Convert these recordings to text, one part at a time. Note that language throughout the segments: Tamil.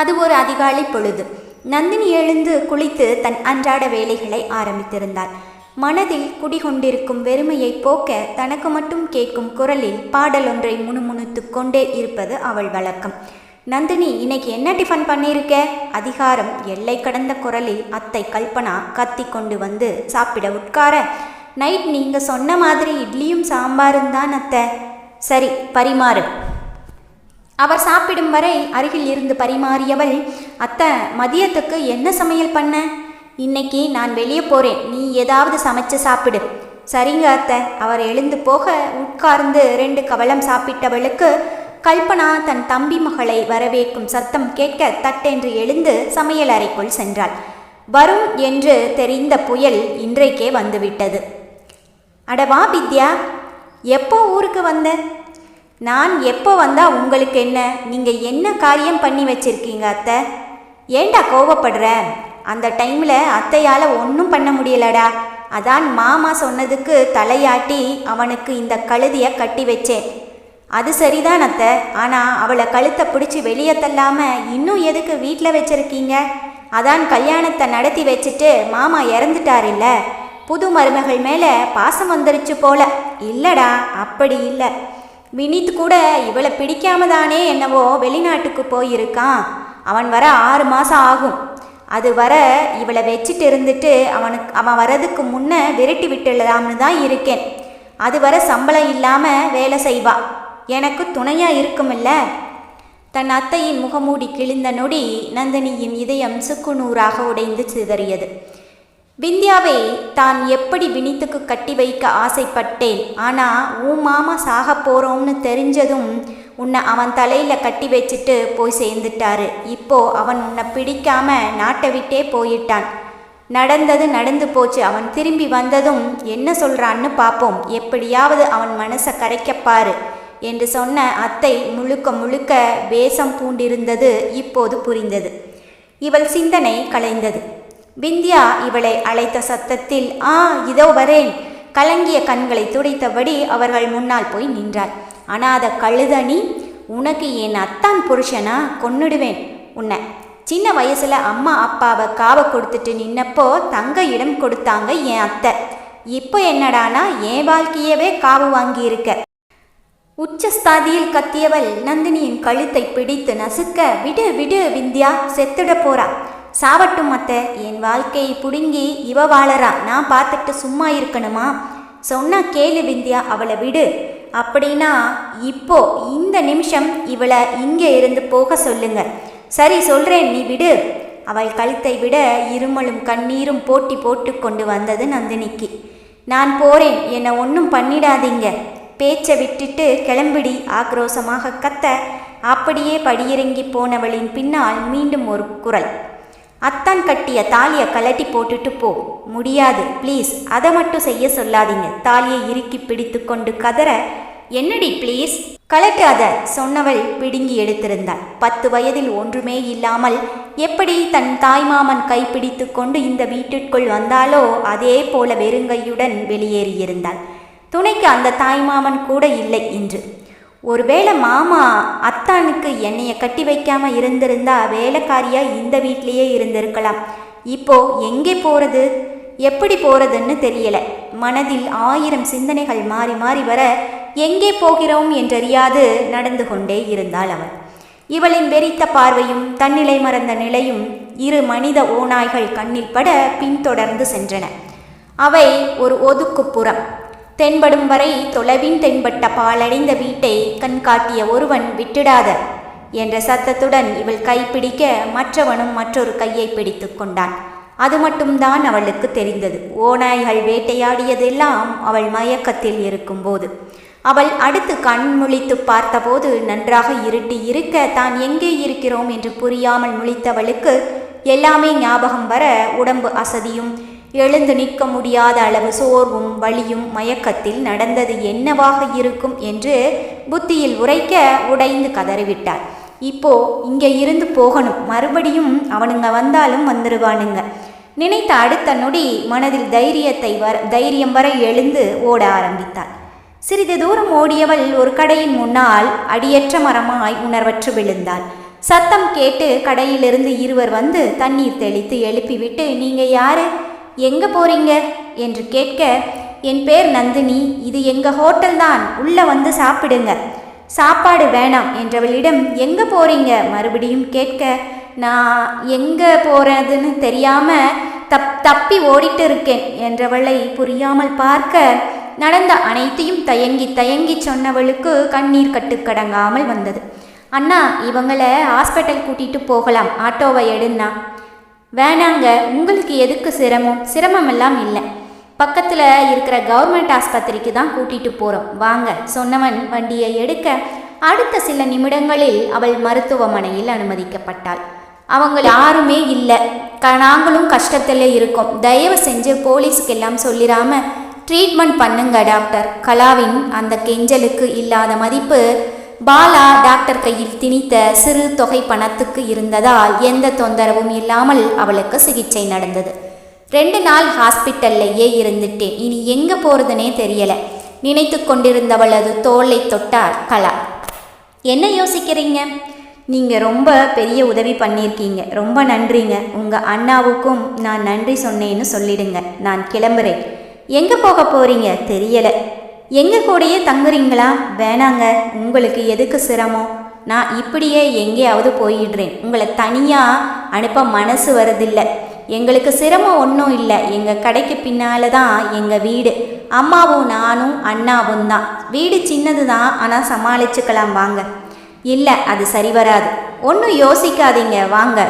அது ஒரு அதிகாலை பொழுது. நந்தினி எழுந்து குளித்து தன் அன்றாட வேலைகளை ஆரம்பித்திருந்தாள். மனதில் குடிகொண்டிருக்கும் வெறுமையை போக்க தனக்கு மட்டும் கேட்கும் குரலில் பாடல் ஒன்றை முணுமுணுத்து கொண்டே இருப்பது அவள் வழக்கம். நந்தினி இன்னைக்கு என்ன டிஃபன் பண்ணியிருக்க அதிகாரம் எல்லை கடந்த குரலில் அத்தை கல்பனா கத்தி கொண்டு வந்து சாப்பிட உட்கார. நைட் நீங்கள் சொன்ன மாதிரி இட்லியும் சாம்பாரும் தான் அத்தை. சரி பரிமாறு. அவர் சாப்பிடும் வரை அருகில் இருந்து பரிமாறியவள் அத்தை மதியத்துக்கு என்ன சமையல் பண்ண? இன்னைக்கு நான் வெளியே போறேன். நீ ஏதாவது சமைச்சு சாப்பிடு. சரிங்க அத்தை. அவர் எழுந்து போக உட்கார்ந்து ரெண்டு கவளம் சாப்பிட்டவளுக்கு கல்பனா தன் தம்பி மகளை வரவேற்கும் சத்தம் கேட்க தட்டென்று எழுந்து சமையல் அறைக்குள் சென்றாள். வரும் என்று தெரிந்த புயல் இன்றைக்கே வந்துவிட்டது. அட வா வித்யா. எப்போ ஊருக்கு வந்த? நான் எப்போ வந்தால் உங்களுக்கு என்ன? நீங்கள் என்ன காரியம் பண்ணி வச்சிருக்கீங்க அத்தை? ஏண்டா கோவப்படுற? அந்த டைமில் அத்தையால் ஒன்றும் பண்ண முடியலடா. அதான் மாமா சொன்னதுக்கு தலையாட்டி அவனுக்கு இந்த கழுதியை கட்டி வச்சேன். அது சரிதான் அத்தை. ஆனால் அவளை கழுத்தை பிடிச்சி வெளியே தள்ளாமல் இன்னும் எதுக்கு வீட்டில் வச்சுருக்கீங்க? அதான் கல்யாணத்தை நடத்தி வச்சுட்டு மாமா இறந்துட்டாரில்ல. புது மருமகள் மேலே பாசம் வந்துருச்சு போல. இல்லடா அப்படி இல்லை. வினித் கூட இவளை பிடிக்காம தானே என்னவோ வெளிநாட்டுக்கு போயிருக்கான். அவன் வர ஆறு மாதம் ஆகும். அது வர இவளை வச்சுட்டு இருந்துட்டு அவனுக்கு அவன் வரதுக்கு முன்னே விரட்டி விட்டுடலாம்னு தான் இருக்கேன். அது வர சம்பளம் இல்லாமல் வேலை செய்வா. எனக்கு துணையாக இருக்குமில்ல. தன் அத்தையின் முகமூடி கிழிந்த நொடி நந்தினியின் இதயம் சுக்குநூறாக உடைந்து சிதறியது. விந்தியாவை தான் எப்படி வினித்துக்கு கட்டி வைக்க ஆசைப்பட்டேன். ஆனால் உன் மாமா சாக போகிறோம்னு தெரிஞ்சதும் உன்னை அவன் தலையில் கட்டி வச்சுட்டு போய் சேர்ந்துட்டாரு. இப்போ அவன் உன்னை பிடிக்காம நாட்டை விட்டே போயிட்டான். நடந்தது நடந்து போச்சு. அவன் திரும்பி வந்ததும் என்ன சொல்கிறான்னு பார்ப்போம் எப்படியாவது அவன் மனசை கரைக்கப்பாரு என்று சொன்ன அத்தை முழுக்க முழுக்க வேஷம் பூண்டிருந்தது இப்போது புரிந்தது. இவள் சிந்தனை கலைந்தது. விந்தியா இவளை அழைத்த சத்தத்தில் ஆ இதோ வரேன். கலங்கிய கண்களை துடைத்தபடி அவர்கள் முன்னால் போய் நின்றாள் அனாத கழுதணி உனக்கு என் அத்தான் புருஷனா? கொன்னுடுவேன். உன்னை. சின்ன வயசுல அம்மா அப்பாவை காவை கொடுத்துட்டு நின்னப்போ தங்க இடம் கொடுத்தாங்க என் அத்தை. இப்போ என்னடானா என் வாழ்க்கையவே காவு வாங்கியிருக்க உச்சஸ்தாதியில் கத்தியவள் நந்தினியின் கழுத்தை பிடித்து நசுக்க விடு விடு விந்தியா செத்துட போறா. சாவட்டும் அத்தை என் வாழ்க்கையை புடுங்கி இவ வாழறா நான் பார்த்துட்டு சும்மா இருக்கணுமா? சொன்னா கேளு விந்தியா அவளை விடு. அப்படின்னா இப்போ இந்த நிமிஷம் இவளை இங்கே இருந்து போக சொல்லுங்க. சரி சொல்றேன் நீ விடு. அவள் கழுத்தை விட இருமலும் கண்ணீரும் போட்டி போட்டு கொண்டு வந்தது நந்தினிக்கு. நான் போறேன் என்னை ஒன்றும் பண்ணிடாதீங்க. பேச்சை விட்டுட்டு கிளம்பிடி ஆக்ரோசமாக கத்த அப்படியே படியிறங்கி போனவளின் பின்னால் மீண்டும் ஒரு குரல். அத்தான் கட்டிய தாலியை கலட்டி போட்டுட்டு போ. முடியாது. ப்ளீஸ். அதை மட்டும் செய்ய சொல்லாதீங்க. தாலியை இறுக்கி பிடித்து கொண்டு கதற. என்னடி ப்ளீஸ்? கலட்டு அதை சொன்னவள் பிடுங்கி எடுத்திருந்தாள். பத்து வயதில் ஒன்றுமே இல்லாமல் எப்படி தன் தாய்மாமன் கைப்பிடித்து கொண்டு இந்த வீட்டிற்குள் வந்தாலோ அதே போல வெறுங்கையுடன் வெளியேறியிருந்தாள். துணைக்கு அந்த தாய்மாமன் கூட இல்லை இன்று. ஒருவேளை மாமா அத்தானுக்கு என்னைய கட்டி வைக்காம இருந்திருந்தா வேலைக்காரியா இந்த வீட்லேயே இருந்திருக்கலாம். இப்போ எங்கே போறது? எப்படி போறதுன்னு தெரியல. மனதில் ஆயிரம் சிந்தனைகள் மாறி மாறி வர எங்கே போகிறோம் என்றறியாது நடந்து கொண்டே இருந்தாள் அவள் இவளின் வெறித்த பார்வையும் தன்னிலை மறந்த நிலையும் இரு மனித ஓநாய்கள் கண்ணில் பட பின்தொடர்ந்து சென்றன. அவை ஒரு ஒதுக்குப்புறம் தென்படும் வரை தொலைவின் தென்பட்ட பாலடைந்த வீட்டை கண்காட்டிய ஒருவன் விட்டுடாத என்ற சத்தத்துடன் இவள் கைப்பிடிக்க மற்றவனும் மற்றொரு கையை பிடித்து கொண்டான். அது மட்டும்தான் அவளுக்கு தெரிந்தது. ஓநாய்கள் வேட்டையாடியதெல்லாம் அவள் மயக்கத்தில் இருக்கும்போது. அவள் அடுத்து கண் முழித்து பார்த்தபோது நன்றாக இருட்டி இருக்க தான் எங்கே இருக்கிறோம் என்று புரியாமல் முழித்தவளுக்கு எல்லாமே ஞாபகம் வர உடம்பு அசதியும் எழுந்து நிற்க முடியாத அளவு சோர்வும் வலியும் மயக்கத்தில் நடந்தது என்னவாக இருக்கும் என்று புத்தியில் உரைக்க உடைந்து கதறிவிட்டாள் இப்போ இங்கே இருந்து போகணும். மறுபடியும் அவனுங்க வந்தாலும் வந்துடுவானுங்க நினைத்த அடுத்த நொடி மனதில் தைரியத்தை வர தைரியம் வர எழுந்து ஓட ஆரம்பித்தாள் சிறிது தூரம் ஓடியவள் ஒரு கடையின் முன்னால் அடியற்ற மரமாய் உணர்வற்று விழுந்தாள். சத்தம் கேட்டு கடையிலிருந்து இருவர் வந்து தண்ணீர் தெளித்து எழுப்பிவிட்டு நீங்கள் யாரு? எங்க போறீங்க? என்று கேட்க என் பேர் நந்தினி. இது எங்க ஹோட்டல் தான். உள்ள வந்து சாப்பிடுங்க. சாப்பாடு வேணாம். என்றவளிடம் எங்க போறீங்க? மறுபடியும் கேட்க நான் எங்க போறதுன்னு தெரியாம தப் தப்பி ஓடிட்டு இருக்கேன். என்றவளை புரியாமல் பார்க்க நடந்த அனைத்தையும் தயங்கி தயங்கி சொன்னவளுக்கு கண்ணீர் கட்டுக்கடங்காமல் வந்தது. அண்ணா இவங்களை ஹாஸ்பிட்டல் கூட்டிட்டு போகலாம். ஆட்டோவை எடுன்னா வேணாங்க உங்களுக்கு எதுக்கு சிரமம்? சிரமமெல்லாம் இல்லை. பக்கத்தில் இருக்கிற கவர்மெண்ட் ஆஸ்பத்திரிக்கு தான் கூட்டிகிட்டு போகிறோம் வாங்க சொன்னவன் வண்டியை எடுக்க அடுத்த சில நிமிடங்களில் அவள் மருத்துவமனையில் அனுமதிக்கப்பட்டாள். அவங்க யாருமே இல்லை. க நாங்களும் கஷ்டத்தில் இருக்கோம். தயவு செஞ்சு போலீஸுக்கு எல்லாம் சொல்லிடாம ட்ரீட்மெண்ட் பண்ணுங்க டாக்டர். கலாவின் அந்த கெஞ்சலுக்கு இல்லாத மதிப்பு பாலா டாக்டர் கையில் திணித்த சிறு தொகை பணத்துக்கு இருந்ததால் எந்த தொந்தரவும் இல்லாமல் அவளுக்கு சிகிச்சை நடந்தது. ரெண்டு நாள் ஹாஸ்பிட்டல்லையே இருந்துட்டேன். இனி எங்கே போகிறதுனே தெரியல. நினைத்து கொண்டிருந்தவளது தோலை தொட்டார் கலா. என்ன யோசிக்கிறீங்க? நீங்கள் ரொம்ப பெரிய உதவி பண்ணியிருக்கீங்க. ரொம்ப நன்றிங்க. உங்கள் அண்ணாவுக்கும் நான் நன்றி சொன்னேன்னு சொல்லிடுங்க. நான் கிளம்புறேன். எங்கே போக போகிறீங்க தெரியலை. எங்கள் கூடயே தங்குறீங்களா? வேணாங்க. உங்களுக்கு எதுக்கு சிரமம்? நான் இப்படியே எங்கேயாவது போயிடுறேன். உங்களை தனியாக அனுப்ப மனசு வரதில்லை. எங்களுக்கு சிரமம் ஒன்றும் இல்லை. எங்கள் கடைக்கு பின்னால் தான் எங்கள் வீடு. அம்மாவும் நானும் அண்ணாவும் தான். வீடு சின்னது தான். ஆனால் சமாளிச்சுக்கலாம். வாங்க. இல்லை அது சரி வராது. ஒன்றும் யோசிக்காதீங்க. வாங்க.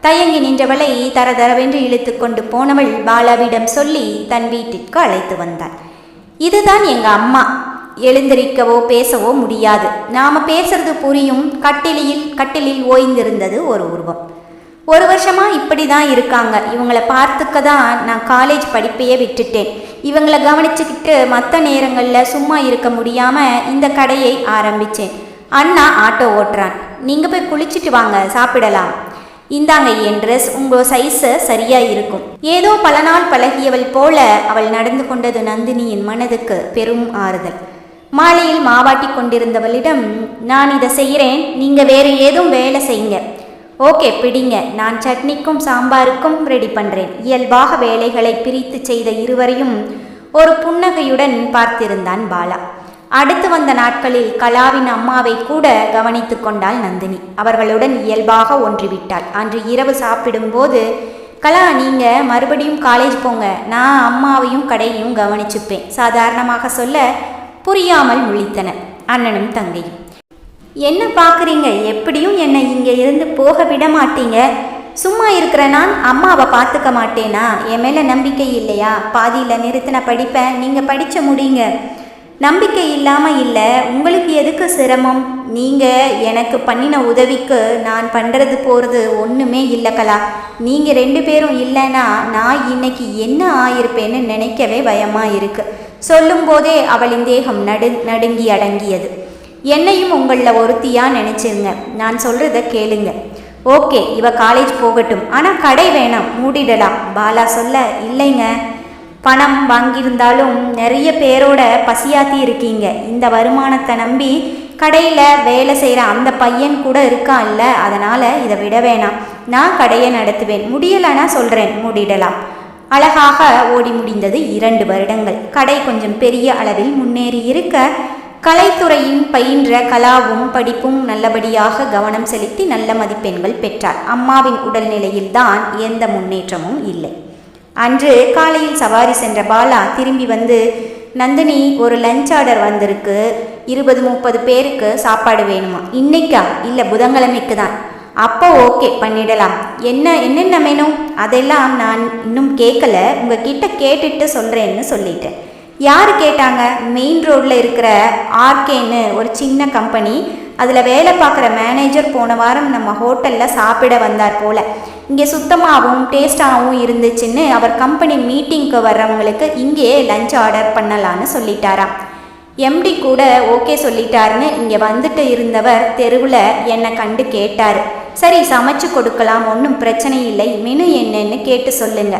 தயங்கி நின்றவளை தர தரவென்று இழுத்து கொண்டு போனவள் பாலாவிடம் சொல்லி தன் வீட்டிற்கு அழைத்து வந்தாள். இதுதான் எங்க அம்மா. எழுந்திருக்கவோ பேசவோ முடியாது. நாம பேசுறது புரியும் கட்டிலியில் கட்டிலில் ஓய்ந்திருந்தது ஒரு உருவம். ஒரு வருஷமா இப்படி தான் இருக்காங்க. இவங்களை பார்த்துக்க தான் நான் காலேஜ் படிப்பையே விட்டுட்டேன். இவங்களை கவனிச்சுக்கிட்டு மற்ற நேரங்களில் சும்மா இருக்க முடியாம இந்த கடையை ஆரம்பிச்சேன். அண்ணா ஆட்டோ ஓட்டுறான். நீங்க போய் குளிச்சுட்டு வாங்க சாப்பிடலாம். இந்தாங்க என் ட்ரெஸ் உங்கள் சைஸு சரியாக இருக்கும். ஏதோ பல நாள் பழகியவள் போல அவள் நடந்து கொண்டது நந்தினியின் மனதுக்கு பெரும் ஆறுதல். மாலையில் மாவாட்டி கொண்டிருந்தவளிடம் நான் இதை செய்கிறேன் நீங்கள் வேறு ஏதும் வேலை செய்யுங்க. ஓகே பிடிங்க. நான் சட்னிக்கும் சாம்பாருக்கும் ரெடி பண்ணுறேன் இயல்பாக வேலைகளை பிரித்து செய்த இருவரையும் ஒரு புன்னகையுடன் பார்த்திருந்தான் பாலா. அடுத்து வந்த நாட்களில் கலாவின் அம்மாவை கூட கவனித்து கொண்டாள் நந்தினி. அவர்களுடன் இயல்பாக ஒன்றிவிட்டாள். அன்று இரவு சாப்பிடும்போது கலா நீங்க மறுபடியும் காலேஜ் போங்க. நான் அம்மாவையும் கடையையும் கவனிச்சுப்பேன். சாதாரணமாக சொல்ல புரியாமல் முழித்தனர் அண்ணனும் தங்கையும். என்ன பார்க்குறீங்க? எப்படியும் என்னை இங்கே இருந்து போக விட மாட்டீங்க. சும்மா இருக்கிற நான் அம்மாவை பார்த்துக்க மாட்டேனா? என் மேலே நம்பிக்கை இல்லையா? பாதியில் நிறுத்தின படிப்பை நீங்கள் படித்த முடியுங்க நம்பிக்கை இல்லாமல் இல்லை. உங்களுக்கு எதுக்கு சிரமம்? நீங்கள் எனக்கு பண்ணின உதவிக்கு நான் பண்ணுறது போகிறது ஒன்றுமே இல்லை கலா. நீங்கள் ரெண்டு பேரும் இல்லைன்னா நான் இன்னைக்கு என்ன ஆயிருப்பேன்னு நினைக்கவே பயமாக இருக்குது சொல்லும்போதே அவளின் தேகம் நடு நடுங்கி அடங்கியது. என்னையும் உங்களில் ஒருத்தியாக நினச்சிருங்க நான் சொல்கிறத கேளுங்க. ஓகே இவ காலேஜ் போகட்டும். ஆனால் கடை வேணாம். மூடிடலாம். பாலா சொல்ல இல்லைங்க. பணம் வாங்கியிருந்தாலும் நிறைய பேரோட பசியாத்தி இருக்கீங்க. இந்த வருமானத்தை நம்பி கடையில் வேலை செய்கிற அந்த பையன் கூட இருக்கான்ல அதனால் இதை விட வேணாம். நான் கடையை நடத்துவேன். முடியலைன்னா சொல்கிறேன் மூடிடலாம். அழகாக ஓடி முடிந்தது இரண்டு வருடங்கள். கடை கொஞ்சம் பெரிய அளவில் முன்னேறி இருக்க கலைத்துறையின் பயின்ற கலாவும் படிப்பும் நல்லபடியாக கவனம் செலுத்தி நல்ல மதிப்பெண்கள் பெற்றார். அம்மாவின் உடல்நிலையில்தான் எந்த முன்னேற்றமும் இல்லை. அன்று காலையில் சவாரி சென்ற பாலா திரும்பி வந்து நந்தினி ஒரு லஞ்ச் ஆர்டர் வந்திருக்கு. இருபது முப்பது பேருக்கு சாப்பாடு வேணுமா? இன்னைக்கா? இல்லை புதன்கிழமைக்கு தான் அப்போ ஓகே பண்ணிடலாம். என்ன என்னென்ன வேணும் அதெல்லாம் நான் இன்னும் கேட்கல உங்ககிட்ட கேட்டுட்டு சொல்கிறேன்னு சொல்லிட்டேன். யார் கேட்டாங்க? மெயின் ரோட்டில் இருக்கிற ஆர்கேன்னு ஒரு சின்ன கம்பெனி அதில் வேலை பார்க்குற மேனேஜர் போன வாரம் நம்ம ஹோட்டலில் சாப்பிட வந்தார் போல். இங்கே சுத்தமாகவும் டேஸ்டாகவும் இருந்துச்சுன்னு அவர் கம்பெனி மீட்டிங்க்கு வர்றவங்களுக்கு இங்கேயே லஞ்ச் ஆர்டர் பண்ணலான்னு சொல்லிட்டாராம். எம்டி கூட ஓகே சொல்லிட்டாருன்னு இங்கே வந்துட்டு இருந்தவர் தெருவில் என்னை கண்டு கேட்டார். சரி சமைச்சு கொடுக்கலாம் ஒன்றும் பிரச்சனை இல்லை மெனு என்னன்னு கேட்டு சொல்லுங்க.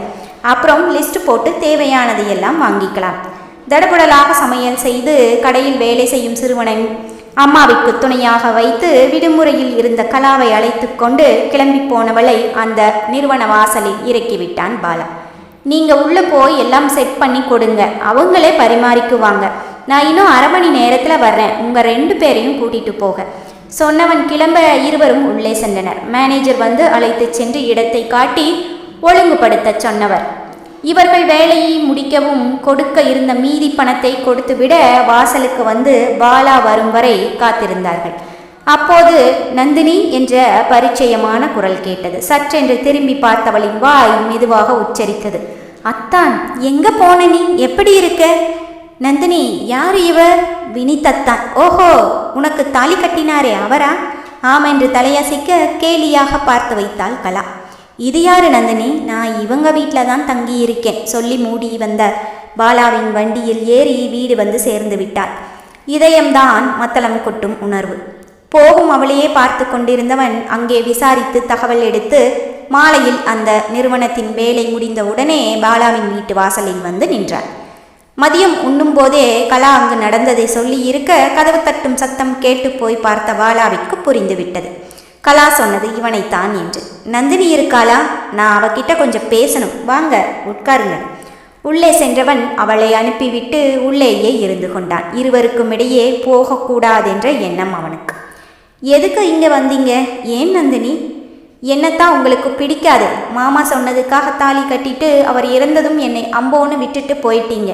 அப்புறம் லிஸ்ட் போட்டு தேவையானதையெல்லாம் வாங்கிக்கலாம். தடபுடலாக சமையல் செய்து கடையில் வேலை செய்யும் சிறுவனை அம்மாவிற்கு துணையாக வைத்து விடுமுறையில் இருந்த கலாவை அழைத்து கொண்டு கிளம்பி போனவளை அந்த நிறுவன வாசலில் இறக்கிவிட்டான் பாலா. நீங்கள் உள்ளே போய் எல்லாம் செட் பண்ணி கொடுங்க. அவங்களே பரிமாறிக்குவாங்க. நான் இன்னும் அரை மணி நேரத்தில் வர்றேன். உங்கள் ரெண்டு பேரையும் கூட்டிகிட்டு போக. சொன்னவன் கிளம்ப இருவரும் உள்ளே சென்றனர். மேனேஜர் வந்து அழைத்து சென்று இடத்தை காட்டி ஒழுங்குபடுத்த சொன்னவர். இவர்கள் வேலையை முடிக்கவும் கொடுக்க இருந்த மீதி பணத்தை கொடுத்துவிட வாசலுக்கு வந்து பாலா வரும் வரை காத்திருந்தார்கள். அப்போது நந்தினி என்ற பரிச்சயமான குரல் கேட்டது. சற்றென்று திரும்பி பார்த்தவளின் வாய் மெதுவாக உச்சரித்தது. அத்தான் எங்க போன நீ? எப்படி இருக்க? நந்தினி யார் இவர்? வினிதத்தான் ஓஹோ உனக்கு தாலி கட்டினாரே அவரா? ஆம் என்று தலையசைக்க கேலியாக பார்த்து வைத்தாள் கலா. இது யாரு நந்தினி? நான் இவங்க வீட்டில் தான் தங்கி இருக்கேன் சொல்லி மூடி வந்த பாலாவின் வண்டியில் ஏறி வீடு வந்து சேர்ந்து விட்டாள் இதயம்தான் மத்தளம் கொட்டும் உணர்வு. போகும் அவளையே பார்த்து கொண்டிருந்தவன் அங்கே விசாரித்து தகவல் எடுத்து மாலையில் அந்த நிறுவனத்தின் வேலை முடிந்த உடனே பாலாவின் வீட்டு வாசலில் வந்து நின்றார் மதியம் உண்ணும்போதே கலா அங்கு நடந்ததை சொல்லி இருக்க கதவு தட்டும் சத்தம் கேட்டு போய் பார்த்த பாலாவிற்கு புரிந்துவிட்டது. கலா சொன்னது இவனைத்தான் என்று. நந்தினி இருக்காளா? நான் அவகிட்ட கொஞ்சம் பேசணும். வாங்க உட்காருங்க. உள்ளே சென்றவன் அவளை அனுப்பிவிட்டு உள்ளேயே இருந்து கொண்டான். இருவருக்கும் இடையே போகக்கூடாதென்ற எண்ணம் அவனுக்கு. எதுக்கு இங்கே வந்தீங்க? ஏன் நந்தினி? என்னத்தான் உங்களுக்கு பிடிக்காது? மாமா சொன்னதுக்காக தாலி கட்டிட்டு அவர் இறந்ததும் என்னை அம்போன்னு விட்டுட்டு போயிட்டீங்க.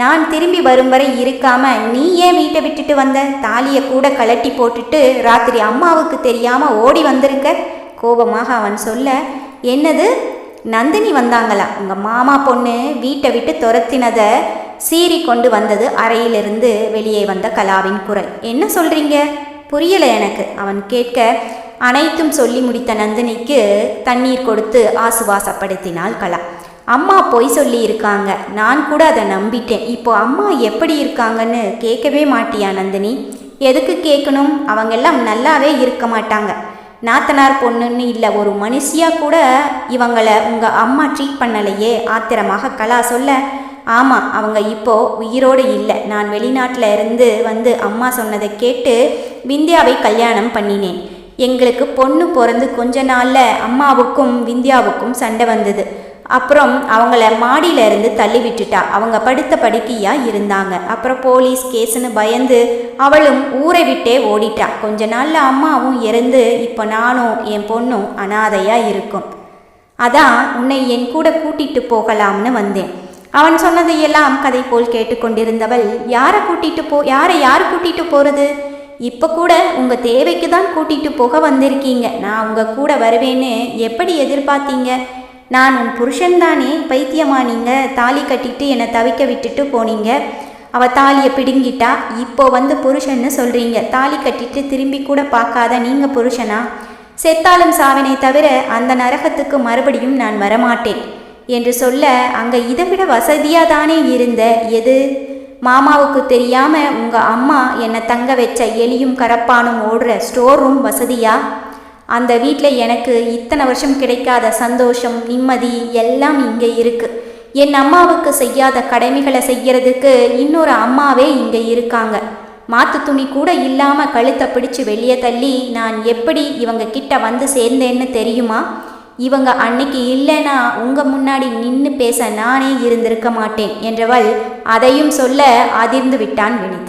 நான் திரும்பி வரும் வரை இருக்காம நீ ஏன் வீட்டை விட்டுட்டு வந்த? தாலியை கூட கலட்டி போட்டுட்டு ராத்திரி அம்மாவுக்கு தெரியாம ஓடி வந்திருக்க? கோபமாக அவன் சொல்ல என்னது? நந்தினி வந்தாங்களா? உங்கள் மாமா பொண்ணு வீட்டை விட்டு துரத்தினதை சீறி கொண்டு வந்தது அறையிலிருந்து வெளியே வந்த கலாவின் குரல். என்ன சொல்றீங்க? புரியல எனக்கு அவன் கேட்க அனைத்தும் சொல்லி முடித்த நந்தினிக்கு தண்ணீர் கொடுத்து ஆசுவாசப்படுத்தினாள் கலா. அம்மா பொய் சொல்லியிருக்காங்க. நான் கூட அதை நம்பிட்டேன். இப்போ அம்மா எப்படி இருக்காங்கன்னு கேட்கவே மாட்டியா நந்தினி? எதுக்கு கேட்கணும்? அவங்கெல்லாம் நல்லாவே இருக்க மாட்டாங்க. நாத்தனார் பொண்ணுன்னு இல்லை ஒரு மனுஷியாக கூட இவங்களை உங்கள் அம்மா ட்ரீட் பண்ணலையே ஆத்திரமாக கலா சொல்ல. ஆமாம் அவங்க இப்போது உயிரோடு இல்லை. நான் வெளிநாட்டில் இருந்து வந்து அம்மா சொன்னதை கேட்டு விந்தியாவை கல்யாணம் பண்ணினேன். எங்களுக்கு பொண்ணு பிறந்து கொஞ்ச நாளில் அம்மாவுக்கும் விந்தியாவுக்கும் சண்டை வந்தது. அப்புறம் அவங்கள மாடியில இருந்து தள்ளி விட்டுட்டா. அவங்க படுத்த படுக்கையா இருந்தாங்க. அப்புறம் போலீஸ் கேஸ்னு பயந்து அவளும் ஊரை விட்டே ஓடிட்டா. கொஞ்ச நாள்ல அம்மாவும் இறந்து இப்போ நானும் என் பொண்ணும் அனாதையா இருக்கும். அதான் உன்னை என் கூட கூட்டிட்டு போகலாம்னு வந்தேன். அவன் சொன்னதையெல்லாம் கதை போல் கேட்டுக்கொண்டிருந்தவள் யாரை கூட்டிட்டு போ யாரை யார் கூட்டிட்டு போறது? இப்போ கூட உங்க தேவைக்கு தான் கூட்டிட்டு போக வந்திருக்கீங்க. நான் உங்க கூட வருவேன்னு எப்படி எதிர்பார்த்தீங்க? நான் உன் புருஷன்தானே? பைத்தியமா நீங்க? தாலி கட்டிட்டு என்னை தவிக்க விட்டுட்டு போனீங்க. அவ தாலியை பிடுங்கிட்டா இப்போ வந்து புருஷன்னு சொல்றீங்க. தாலி கட்டிட்டு திரும்பி கூட பார்க்காத நீங்க புருஷனா? செத்தாலும் சாவினை தவிர அந்த நரகத்துக்கு மறுபடியும் நான் வரமாட்டேன் என்று சொல்ல அங்கே இதை விட வசதியாக தானே இருந்த? எது? மாமாவுக்கு தெரியாமல் உங்கள் அம்மா என்னை தங்க வச்ச எலியும் கரப்பானும் ஓடுற ஸ்டோர் ரூம் வசதியாக அந்த வீட்டில் எனக்கு இத்தனை வருஷம் கிடைக்காத சந்தோஷம் நிம்மதி எல்லாம் இங்கே இருக்குது என் அம்மாவுக்கு செய்யாத கடமைகளை செய்யறதுக்கு இன்னொரு அம்மாவே இங்கே இருக்காங்க. மாத்து துணி கூட இல்லாமல் கழுத்தை பிடிச்சு வெளியே தள்ளி நான் எப்படி இவங்க கிட்ட வந்து சேர்ந்தேன்னு தெரியுமா? இவங்க அன்னைக்கு இல்லைனா உங்கள் முன்னாடி நின்று பேச நானே இருந்திருக்க மாட்டேன் என்றவள் அதையும் சொல்ல அதிர்ந்து விட்டான் வினித்.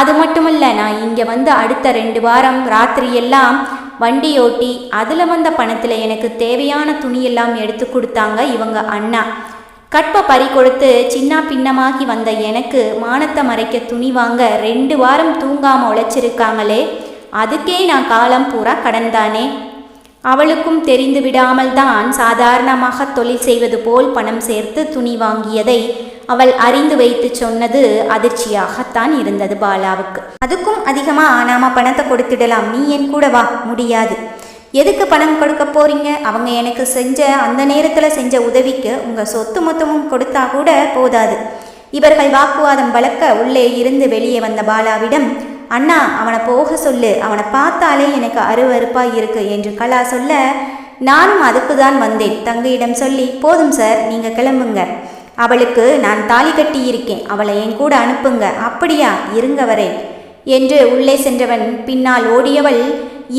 அது மட்டுமல்ல நான் இங்கே வந்து அடுத்த ரெண்டு வாரம் ராத்திரியெல்லாம் வண்டியோட்டி அதில் வந்த பணத்தில் எனக்கு தேவையான துணியெல்லாம் எடுத்து கொடுத்தாங்க இவங்க அண்ணா. கற்பை பறி கொடுத்து சின்ன பின்னமாகி வந்த எனக்கு மானத்தை மறைக்க துணி வாங்க ரெண்டு வாரம் தூங்காமல் உழைச்சிருக்காங்களே அதுக்கே நான் காலம் பூரா கடன்தானே அவளுக்கும் தெரிந்து விடாமல் தான் சாதாரணமாக தொழில் செய்வது போல் பணம் சேர்த்து துணி வாங்கியதை அவள் அறிந்து வைத்து சொன்னது அதிர்ச்சியாகத்தான் இருந்தது பாலாவுக்கு. அதுக்கும் அதிகமாக நாம பணத்தை கொடுத்துடலாம். நீ என் கூட வா. முடியாது. எதுக்கு பணம் கொடுக்க போறீங்க? அவங்க எனக்கு செஞ்ச அந்த நேரத்தில் செஞ்ச உதவிக்கு உங்கள் சொத்து மொத்தமும் கொடுத்தா கூட போதாது. இவர்கள் வாக்குவாதம் வளர்க்க உள்ளே இருந்து வெளியே வந்த பாலாவிடம் அண்ணா அவனை போக சொல்லு. அவனை பார்த்தாலே எனக்கு அருவறுப்பாக இருக்கு என்று கலா சொல்ல நானும் அதுக்கு தான் வந்தேன். தங்கையிடம் சொல்லி போதும் சார் நீங்கள் கிளம்புங்க. அவளுக்கு நான் தாலி கட்டி இருக்கேன் அவளை என் கூட அனுப்புங்க. அப்படியா? இருங்க வரேன் என்று உள்ளே சென்றவன் பின்னால் ஓடியவள்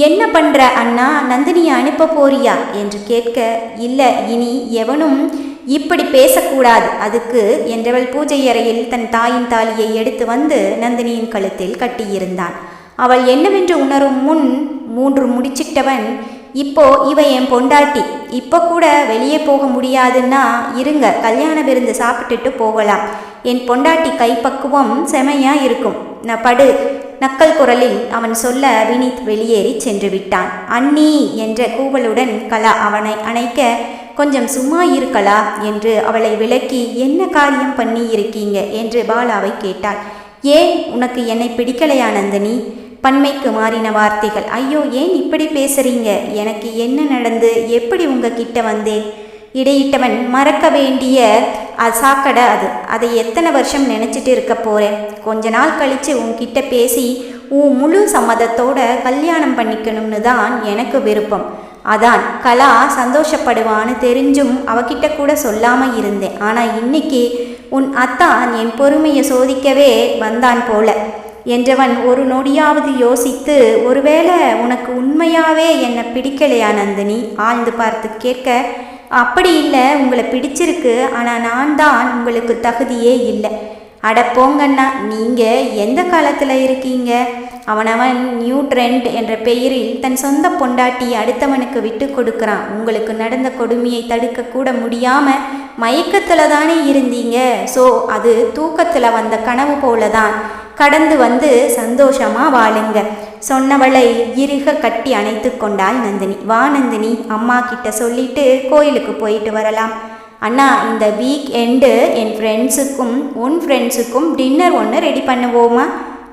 என்ன பண்ணுற அண்ணா? நந்தினியை அனுப்ப போறியா? என்று கேட்க இல்லை. இனி எவனும் இப்படி பேசக்கூடாது. அதுக்கு என்றவள் பூஜை அறையில் தன் தாயின் தாலியை எடுத்து வந்து நந்தினியின் கழுத்தில் கட்டியிருந்தான். அவள் என்னவென்று உணரும் முன் மூன்று முடிச்சிட்டவன் இப்போ இவ என் பொண்டாட்டி. இப்போ கூட வெளியே போக முடியாதுன்னா இருங்க கல்யாண விருந்து சாப்பிட்டுட்டு போகலாம். என் பொண்டாட்டி கைப்பக்குவம் செமையா இருக்கும். நான் படு. நக்கல் குரலில் அவன் சொல்ல வினித் வெளியேறி சென்று விட்டான். அண்ணி என்ற கூவலுடன் கலா அவனை அணைக்க கொஞ்சம் சும்மா இருக்கலா? என்று அவளை விலக்கி என்ன காரியம் பண்ணி இருக்கீங்க என்று பாலாவை கேட்டாள். ஏன் உனக்கு என்னை பிடிக்கலையா நந்தினி? பன்மைக்கு மாறின வார்த்தைகள். ஐயோ ஏன் இப்படி பேசுறீங்க? எனக்கு என்ன நடந்து எப்படி உங்ககிட்ட வந்தேன்? இடையிட்டவன் மறக்க வேண்டிய சாக்கடை அது. அதை எத்தனை வருஷம் நினச்சிட்டு இருக்க போறேன்? கொஞ்ச நாள் கழித்து உன்கிட்ட பேசி உன் முழு சம்மதத்தோட கல்யாணம் பண்ணிக்கணும்னு தான் எனக்கு விருப்பம். அதான் கலா சந்தோஷப்படுவான்னு தெரிஞ்சும் அவகிட்ட கூட சொல்லாமல் இருந்தேன் ஆனால் இன்னைக்கு உன் அத்தான் என் பொறுமையை சோதிக்கவே வந்தான் போல. என்றவன் ஒரு நொடியாவது யோசித்து ஒருவேளை உனக்கு உண்மையாவே என்னை பிடிக்கலையா நந்தினி? ஆழ்ந்து பார்த்து கேட்க அப்படி இல்லை உங்களை பிடிச்சிருக்கு ஆனால் நான் தான் உங்களுக்கு தகுதியே இல்லை. அட போங்கண்ணா நீங்கள் எந்த காலத்தில் இருக்கீங்க? அவனவன் நியூ ட்ரெண்ட் என்ற பெயரில் தன் சொந்த பொண்டாட்டி அடுத்தவனுக்கு விட்டு கொடுக்குறான். உங்களுக்கு நடந்த கொடுமையை தடுக்க கூட முடியாமல் மயக்கத்தில் தானே இருந்தீங்க. ஸோ அது தூக்கத்தில் வந்த கனவு போல தான் கடந்து வந்து சந்தோஷமா வாழுங்க. சொன்னவளை இறுக கட்டி அணைத்து கொண்டாள் நந்தினி. வா நந்தினி அம்மா கிட்ட சொல்லிட்டு கோயிலுக்கு போயிட்டு வரலாம். அண்ணா இந்த வீக் எண்டு என் ஃப்ரெண்ட்ஸுக்கும் உன் ஃப்ரெண்ட்ஸுக்கும் டின்னர் ஒன்று ரெடி பண்ணுவோமா?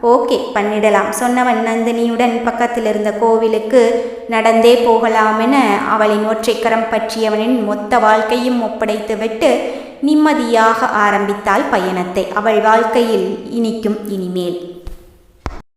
ஓகே பண்ணிடலாம். சொன்னவன் நந்தினியுடன் பக்கத்தில் இருந்த கோவிலுக்கு நடந்தே போகலாமென அவளின் ஒற்றைக்கரம் பற்றியவனின் மொத்த வாழ்க்கையும் ஒப்படைத்து விட்டு நிம்மதியாக ஆரம்பித்தாள் பயணத்தை. அவள் வாழ்க்கையில் இனிக்கும் இனிமேல்.